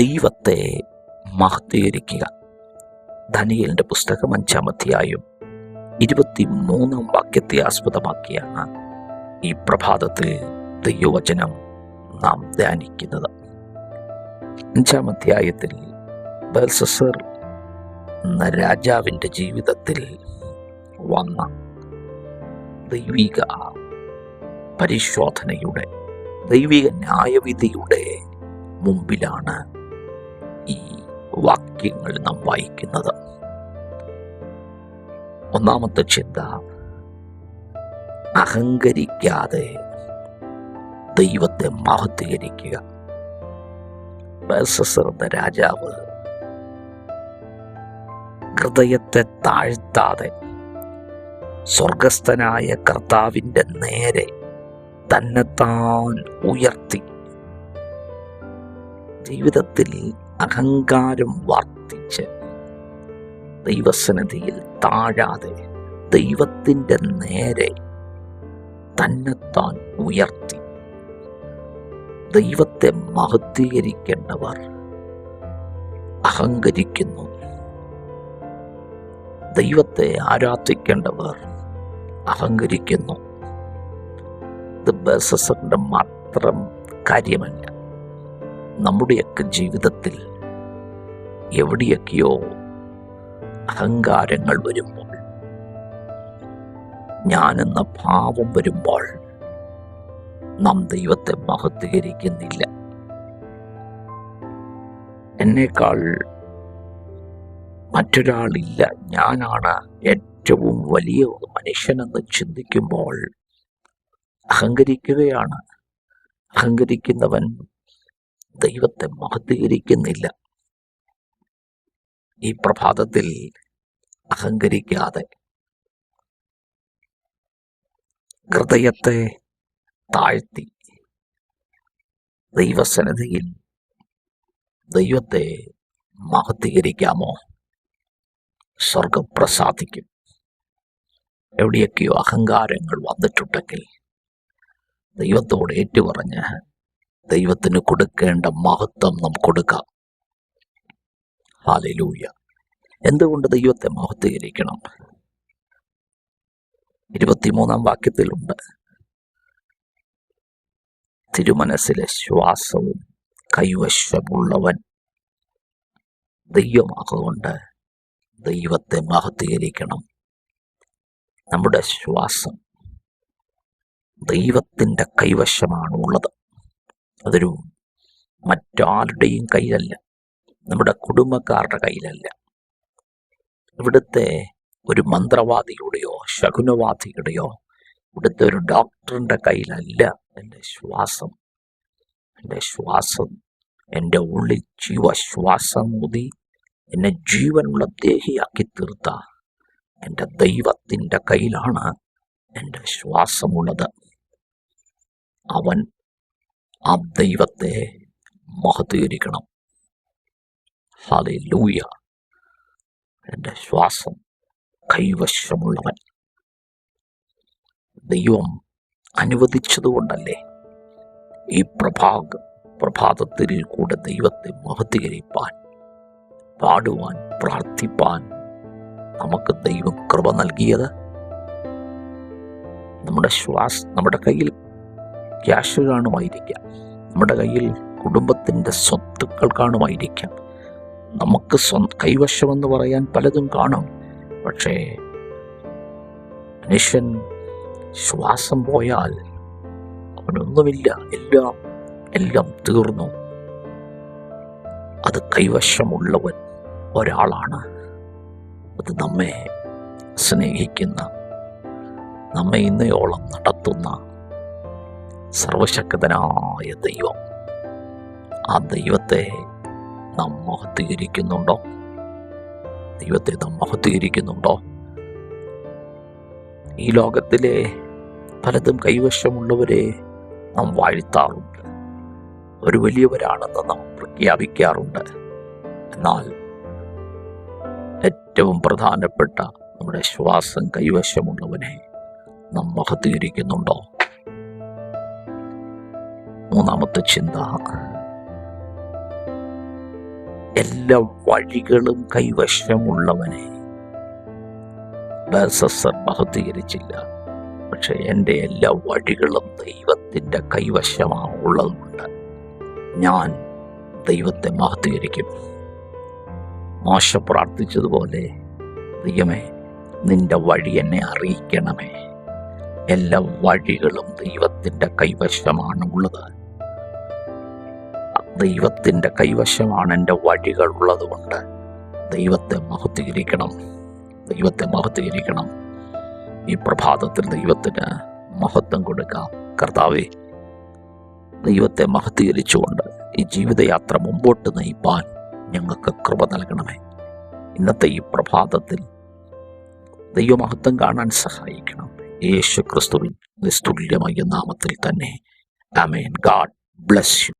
ദൈവത്തെ മഹത്വീകരിക്കുക. ധനിയലിന്റെ പുസ്തകം അധ്യായം ഇരുപത്തി മൂന്നാം വാക്യത്തെ ആസ്പദമാക്കിയാണ് ഈ പ്രഭാതത്തിൽ ദൈവവചനം നാം ധ്യാനിക്കുന്നത്. അഞ്ചാം അധ്യായത്തിൽ ബൽസസർ എന്ന രാജാവിന്റെ ജീവിതത്തിൽ വന്ന ദൈവിക പരിശോധനയുടെ ദൈവിക ന്യായവിധിയുടെ മുമ്പിലാണ് വാക്യങ്ങൾ നാം വായിക്കുന്നത്. ഒന്നാമത്തെ ചിന്ത അഹങ്കരിക്കാതെ ദൈവത്തെ മഹത്വീകരിക്കുക. രാജാവ് ഹൃദയത്തെ താഴ്ത്താതെ സ്വർഗസ്ഥനായ കർത്താവിന്റെ നേരെ തന്നെത്താൻ ഉയർത്തി. ജീവിതത്തിൽ അഹങ്കാരം വർദ്ധിച്ച് ദൈവസന്നിധിയിൽ താഴാതെ ദൈവത്തിന്റെ നേരെ തന്നെത്താൻ ഉയർത്തി. ദൈവത്തെ മഹത്വീകരിക്കേണ്ടവർ അഹങ്കരിക്കുന്നു. ദൈവത്തെ ആരാധിക്കേണ്ടവർ അഹങ്കരിക്കുന്നു. ഇത് ബസസറിന്റെ മാത്രം കാര്യമല്ല. നമ്മുടെയൊക്കെ ജീവിതത്തിൽ എവിടെയൊക്കെയോ അഹങ്കാരങ്ങൾ വരുമ്പോൾ ഞാനെന്ന ഭാവം വരുമ്പോൾ നാം ദൈവത്തെ മഹത്വീകരിക്കുന്നില്ല എന്നേക്കാൾ മറ്റൊരാളില്ല. ഞാനാണ് ഏറ്റവും വലിയ ഒരു മനുഷ്യനെന്ന് ചിന്തിക്കുമ്പോൾ അഹങ്കരിക്കുകയാണ്. അഹങ്കരിക്കുന്നവൻ ദൈവത്തെ മഹത്വീകരിക്കുന്നില്ല. ഈ പ്രഭാതത്തിൽ അഹങ്കരിക്കാതെ ഹൃദയത്തെ താഴ്ത്തി ദൈവസന്നിധിയിൽ ദൈവത്തെ മഹത്വീകരിക്കാമോ? സ്വർഗം പ്രസാദിക്കും. എവിടെയൊക്കെയോ അഹങ്കാരങ്ങൾ വന്നിട്ടുണ്ടെങ്കിൽ ദൈവത്തോട് ഏറ്റുപറഞ്ഞ് ദൈവത്തിന് കൊടുക്കേണ്ട മഹത്വം നാം കൊടുക്കാം. ഹാലലൂയ എന്തുകൊണ്ട് ദൈവത്തെ മഹത്വീകരിക്കണം? ഇരുപത്തിമൂന്നാം വാക്യത്തിലുണ്ട്. തിരുമനസ്സിലെ ശ്വാസവും കൈവശമുള്ളവൻ ദൈവമാകൊണ്ട് ദൈവത്തെ മഹത്വീകരിക്കണം. നമ്മുടെ ശ്വാസം ദൈവത്തിന്റെ കൈവശമാണ് ഉള്ളത് അതൊരു മറ്റാരുടെയും കയ്യിലല്ല. നമ്മുടെ കുടുംബക്കാരുടെ കയ്യിലല്ല. ഇവിടുത്തെ ഒരു മന്ത്രവാദിയുടെയോ ശകുനവാദിയുടെയോ ഇവിടുത്തെ ഒരു ഡോക്ടറിന്റെ കയ്യിലല്ല എന്റെ ശ്വാസം. എന്റെ ശ്വാസം എന്റെ ഉള്ളിൽ ജീവശ്വാസം ഊതി എന്നെ ജീവനുള്ള ദേഹിയാക്കി തീർത്ത എന്റെ ദൈവത്തിന്റെ കയ്യിലാണ് എന്റെ ശ്വാസമുള്ളത്. അവൻ ആ ദൈവത്തെ മഹത്വീകരിക്കണം ഹാലേ ലൂയ എന്റെ ശ്വാസം കൈവശമുള്ളവൻ. ദൈവം അനുവദിച്ചതുകൊണ്ടല്ലേ ഈ പ്രഭാത പ്രഭാതത്തിൽ കൂടെ ദൈവത്തെ മഹത്വീകരിപ്പാൻ പാടുവാൻ പ്രാർത്ഥിപ്പാൻ നമുക്ക് ദൈവം കൃപ നൽകിയത്? നമ്മുടെ ശ്വാസ നമ്മുടെ കയ്യിൽ ക്യാഷ് കാണുമായിരിക്കാം നമ്മുടെ കയ്യിൽ കുടുംബത്തിന്റെ സ്വത്തുക്കൾ കാണുമായിരിക്കാം നമുക്ക് സ്വ കൈവശമെന്ന് പറയാൻ പലതും കാണും. പക്ഷേ മനുഷ്യൻ ശ്വാസം പോയാൽ അവനൊന്നുമില്ല. എല്ലാം എല്ലാം തീർന്നു. അത് കൈവശമുള്ളവൻ ഒരാളാണ്. അത് നമ്മെ സ്നേഹിക്കുന്ന നമ്മെ ഇന്നയോളം നടത്തുന്ന സർവശക്തനായ ദൈവം. ആ ദൈവത്തെ നാം മഹത്വീകരിക്കുന്നുണ്ടോ? ദൈവത്തെ നാം മഹത്വീകരിക്കുന്നുണ്ടോ? ഈ ലോകത്തിലെ പലതും കൈവശമുള്ളവരെ നാം വാഴ്ത്താറുണ്ട്. ഒരു വലിയവരാണെന്ന് നാം പ്രഖ്യാപിക്കാറുണ്ട്. എന്നാൽ ഏറ്റവും പ്രധാനപ്പെട്ട നമ്മുടെ ശ്വാസം കൈവശമുള്ളവനെ നാം മഹത്വീകരിക്കുന്നുണ്ടോ? മൂന്നാമത്തെ ചിന്ത. എല്ലാ വഴികളും കൈവശമുള്ളവനെ ബേൽസസർ മഹത്വീകരിച്ചില്ല. പക്ഷെ എന്റെ എല്ലാ വഴികളും ദൈവത്തിന്റെ കൈവശമാണ് ഉള്ളതുകൊണ്ട് ഞാൻ ദൈവത്തെ മഹത്വീകരിക്കും. മോശ പ്രാർത്ഥിച്ചതുപോലെ ദൈവമേ നിന്റെ വഴി എന്നെ അറിയിക്കണമേ. എല്ലാ വഴികളും ദൈവത്തിന്റെ കൈവശമാണ് ഉള്ളത്. ദൈവത്തിന്റെ കൈവശമാണ് എന്റെ വഴികൾ ഉള്ളതുകൊണ്ട്. ദൈവത്തെ മഹത്വീകരിക്കണം. ദൈവത്തെ മഹത്വീകരിക്കണം. ഈ പ്രഭാതത്തിൽ ദൈവത്തിന് മഹത്വം കൊടുക്കാം. കർത്താവേ ദൈവത്തെ മഹത്വീകരിച്ചുകൊണ്ട് ഈ ജീവിതയാത്ര മുമ്പോട്ട് നയിപ്പാൻ ഞങ്ങൾക്ക് കൃപ നൽകണമേ. ഇന്നത്തെ ഈ പ്രഭാതത്തിൽ ദൈവമഹത്വം കാണാൻ സഹായിക്കണം. യേശു ക്രിസ്തുവിൻ നിസ്തുല്യമായ നാമത്തിൽ തന്നെ. അമേൻ ഗാഡ് ബ്ലസ് യു.